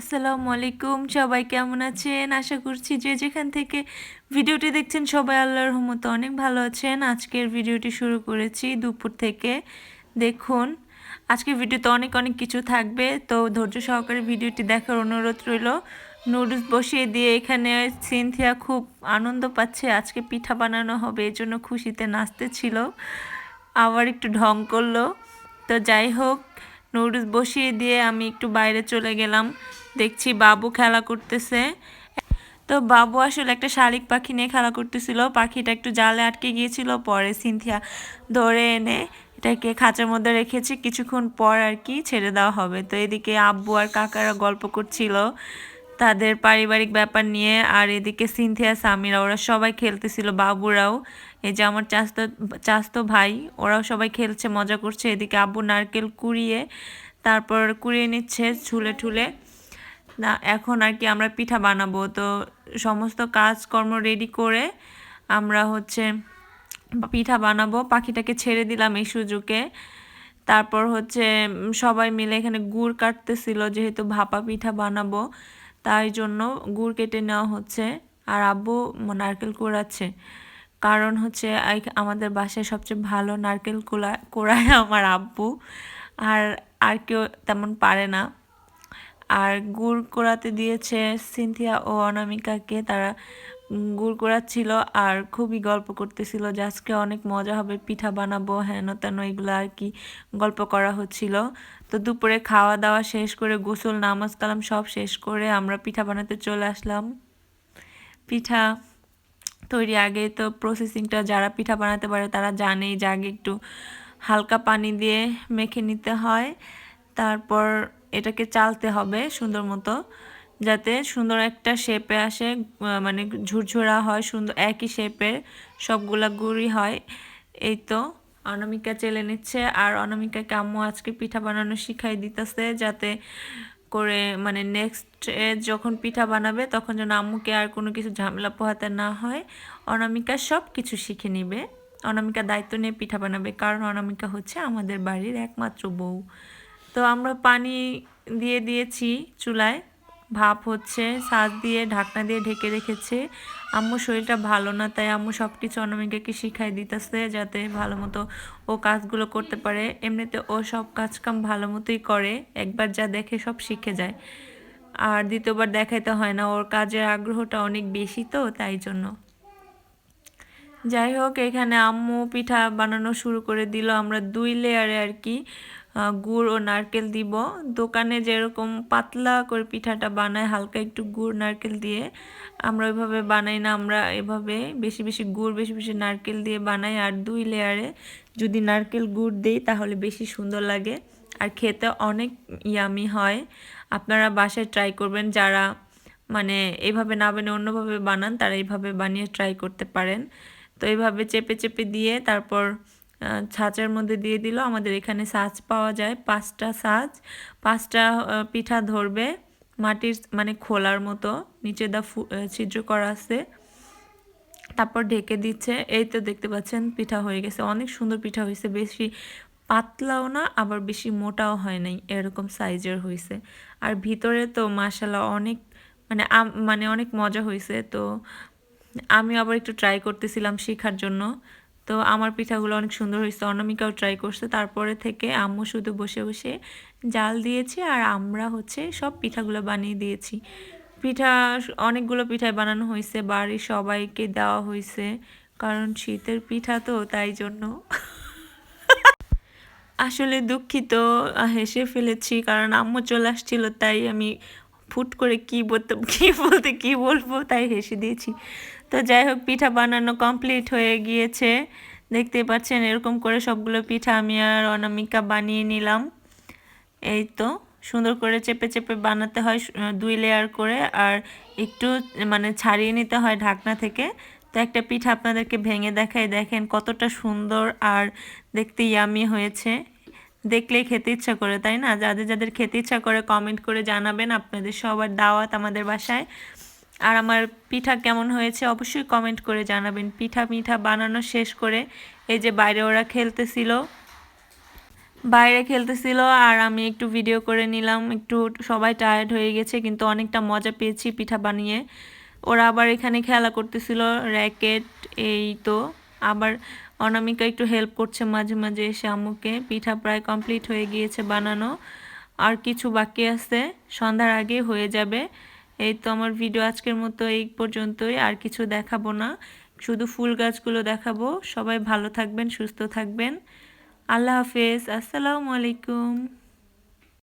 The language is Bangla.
আসসালামু আলাইকুম, সবাই কেমন আছেন? আশা করছি যে যেখান থেকে ভিডিওটি দেখছেন সবাই আল্লাহর রহমতে অনেক ভালো আছেন। আজকের ভিডিওটি শুরু করেছি দুপুর থেকে। দেখুন, আজকের ভিডিওতে অনেক অনেক কিছু থাকবে। তো ধৈর্য সহকারে ভিডিওটি দেখার অনুরোধ রইল। নুডলস বসিয়ে দিয়ে এখানে সিনথিয়া খুব আনন্দ পাচ্ছে। আজকে পিঠা বানানো হবে, এই জন্য খুশিতে নাচতে ছিল। আবার একটু ঢং করল। তো যাই হোক নুডলস বসিয়ে দিয়ে আমি একটু বাইরে চলে গেলাম। দেখছি বাবু খেলা করতেছে। তো বাবু আসলে একটা শালিক পাখি নিয়ে খেলা করতেছিল। পাখিটা একটু জালে আটকে গিয়েছিল। পরে সিনথিয়া ধরে এনে এটাকে খাঁচার মধ্যে রেখেছি। কিছুক্ষণ পর আর কি ছেড়ে দেওয়া হবে। তো এদিকে আব্বু আর কাকারা গল্প করছিল। তাদের পারিবারিক ব্যাপার নিয়ে আর এদিকে সিনথিয়া, সামিরা, ওরা সবাই খেলতেছিল, বাবুরাও। এই যে আমার চাস্তো চাস্তো ভাই, ওরাও সবাই খেলছে, মজা করছে। এদিকে আব্বু নারকেল কুড়িয়ে, তারপর কুড়িয়ে নিচ্ছে ছুলে ঠুলে। না, এখন আর কি আমরা পিঠা বানাবো। তো সমস্ত কাজকর্ম রেডি করে আমরা হচ্ছে পিঠা বানাবো। পাখিটাকে ছেড়ে দিলাম এই সুযোগে। তারপর হচ্ছে সবাই মিলে এখানে গুড় কাটতেছিল, যেহেতু ভাপা পিঠা বানাবো। তাই জন্য গুড় কেটে নেওয়া হচ্ছে আর আব্বু নারকেল কুড়াচ্ছে। কারণ হচ্ছে আমাদের বাসায় সবচেয়ে ভালো নারকেল কোলা, কোড়ায় আমার আব্বু। আর আর কেউ তেমন পারে না। আর গুড় কোড়াতে দিয়েছে সিনথিয়া ও অনামিকাকে। তারা গুড় কোড়াচ্ছিল আর খুবই গল্প করতেছিল যে আজকে অনেক মজা হবে, পিঠা বানাবো, হেন তেন এগুলো আর কি গল্প করা হচ্ছিল। তো দুপুরে খাওয়া দাওয়া শেষ করে গোসল, নামাজ, কালাম সব শেষ করে আমরা পিঠা বানাতে চলে আসলাম। পিঠা তৈরি আগে তো প্রসেসিংটা যারা পিঠা বানাতে পারে তারা জানেই যে আগে একটু হালকা পানি দিয়ে মেখে নিতে হয়, তারপর এটাকে চালতে হবে সুন্দর মতো। যাতে সুন্দর একটা শেপে আসে মানে ঝুরঝুরা হয়, সুন্দর, একই শেপের সবগুলা গুড়ি হয়। এই তো, অনামিকা চেলে নিচ্ছে। আর অনামিকাকে আম্মু আজকে পিঠা বানানো শিখাই দিতেছে যাতে করে মানে নেক্সট যখন পিঠা বানাবে তখন যেন আম্মুকে আর কোনো কিছু ঝামেলা পোহাতে না হয়। অনামিকা সব কিছু শিখে নিবে। অনামিকা দায়িত্ব নিয়ে পিঠা বানাবে, কারণ অনামিকা হচ্ছে আমাদের বাড়ির একমাত্র বউ। তো আমরা পানি দিয়ে দিয়েছি চুলায়। ভাপ হচ্ছে, সাজ দিয়ে, ঢাকনা দিয়ে ঢেকে রেখেছে। আম্মু শরীরটা ভালো না, তাই আম্মু সব কিছু অনামিকাকে শিখাই দিতেছে যাতে ভালো মতো ও কাজগুলো করতে পারে। এমনিতে ও সব কাজ কাম ভালো মতোই করে, একবার যা দেখে সব শিখে যায়। আর দ্বিতীয়বার দেখাইতে হয় না, ওর কাজের আগ্রহটা অনেক বেশি তো, তাই জন্য। যাই হোক, এখানে আম্মু পিঠা বানানো শুরু করে দিল। আমরা দুই লেয়ারে আর কি গুড় ও নারকেল দিব। দোকানে যেরকম পাতলা করে পিঠাটা বানায়, হালকা একটু গুড়, নারকেল দিয়ে আমরা ওইভাবে বানাই না, আমরা এভাবে বেশি বেশি গুড়, বেশি বেশি নারকেল দিয়ে বানাই। আর দুই লেয়ারে যদি নারকেল গুড় দিই, তাহলে বেশি সুন্দর লাগে আর খেতে অনেক ইয়ামি হয়। আপনারা বাসায় ট্রাই করবেন, যারা মানে এইভাবে না বানিয়ে অন্যভাবে বানান, তারা এইভাবে বানিয়ে ট্রাই করতে পারেন। তো এইভাবে চেপে চেপে দিয়ে তারপর ছাঁচের মধ্যে দিয়ে দিল। আমাদের এখানে সাজ পাওয়া যায়, পাঁচটা সাজ পাঁচটা পিঠা ধরবে মাটির মানে খোলার মতো, নিচে দা ছিদ্র করা আছে। তারপর ঢেকে দিচ্ছে। এই তো দেখতে পাচ্ছেন, পিঠা হয়ে গেছে। অনেক সুন্দর পিঠা হয়েছে। বেশি পাতলাও না, আবার বেশি মোটাও হয় নাই। এরকম সাইজের হয়েছে। আর ভিতরে তো মাসালা অনেক মানে মানে অনেক মজা হয়েছে। তো আমি আবার একটু ট্রাই করতেছিলাম শেখার জন্য। তো আমার পিঠাগুলো অনেক সুন্দর হয়েছে। অনামিকাও ট্রাই করছে। তারপরে থেকে আম্মু শুধু বসে বসে জাল দিয়েছি আর আমরা হচ্ছে সব পিঠাগুলো বানিয়ে দিয়েছি। পিঠা, অনেকগুলো পিঠায় বানানো হয়েছে। বাড়ির সবাইকে দেওয়া হয়েছে। কারণ শীতের পিঠা তো, তাই জন্য। আসলে দুঃখিত, হেসে ফেলেছি। কারণ আম্মু চলে আসছিল, তাই আমি ফুট করে কি বলতে, কী বলতে, কী বলব তাই হেসে দিয়েছি। তো যাই হোক, পিঠা বানানো কমপ্লিট হয়ে গিয়েছে। দেখতে পাচ্ছেন এরকম করে সবগুলো পিঠা আমি আর অনামিকা বানিয়ে নিলাম। এই তো, সুন্দর করে চেপে চেপে বানাতে হয় দুই লেয়ার করে। আর একটু মানে ছাড়িয়ে নিতে হয় ঢাকনা থেকে। তো একটা পিঠা আপনাদেরকে ভেঙে দেখাই, দেখেন কতটা সুন্দর আর দেখতে ইয়ামি হয়েছে। দেখলেই খেতে ইচ্ছা করে, তাই না? যাদের যাদের খেতে ইচ্ছা করে কমেন্ট করে জানাবেন আপনাদের সবার দাওয়াত আমাদের বাসায়। আর আমার পিঠা কেমন হয়েছে অবশ্যই কমেন্ট করে জানাবেন। পিঠা মিঠা বানানো শেষ করে এই যে বাইরে ওরা খেলতেছিল, বাইরে খেলতেছিল আর আমি একটু ভিডিও করে নিলাম। একটু সবাই টায়ার্ড হয়ে গেছে, কিন্তু অনেকটা মজা পেয়েছি পিঠা বানিয়ে। ওরা আবার এখানে খেলা করতেছিল র্যাকেট এই তো। আবার অনামিকা একটু হেল্প করছে মাঝে মাঝে এসে আম্মুকে। পিঠা প্রায় কমপ্লিট হয়ে গিয়েছে বানানো। আর কিছু বাকি আছে, সন্ধ্যার আগে হয়ে যাবে। এই তো আমার ভিডিও আজকের মতো এই পর্যন্তই, আর কিছু দেখাবো না। শুধু ফুল গাছগুলো দেখাবো। সবাই ভালো থাকবেন, সুস্থ থাকবেন। আল্লাহ হাফেজ, আসসালামু আলাইকুম।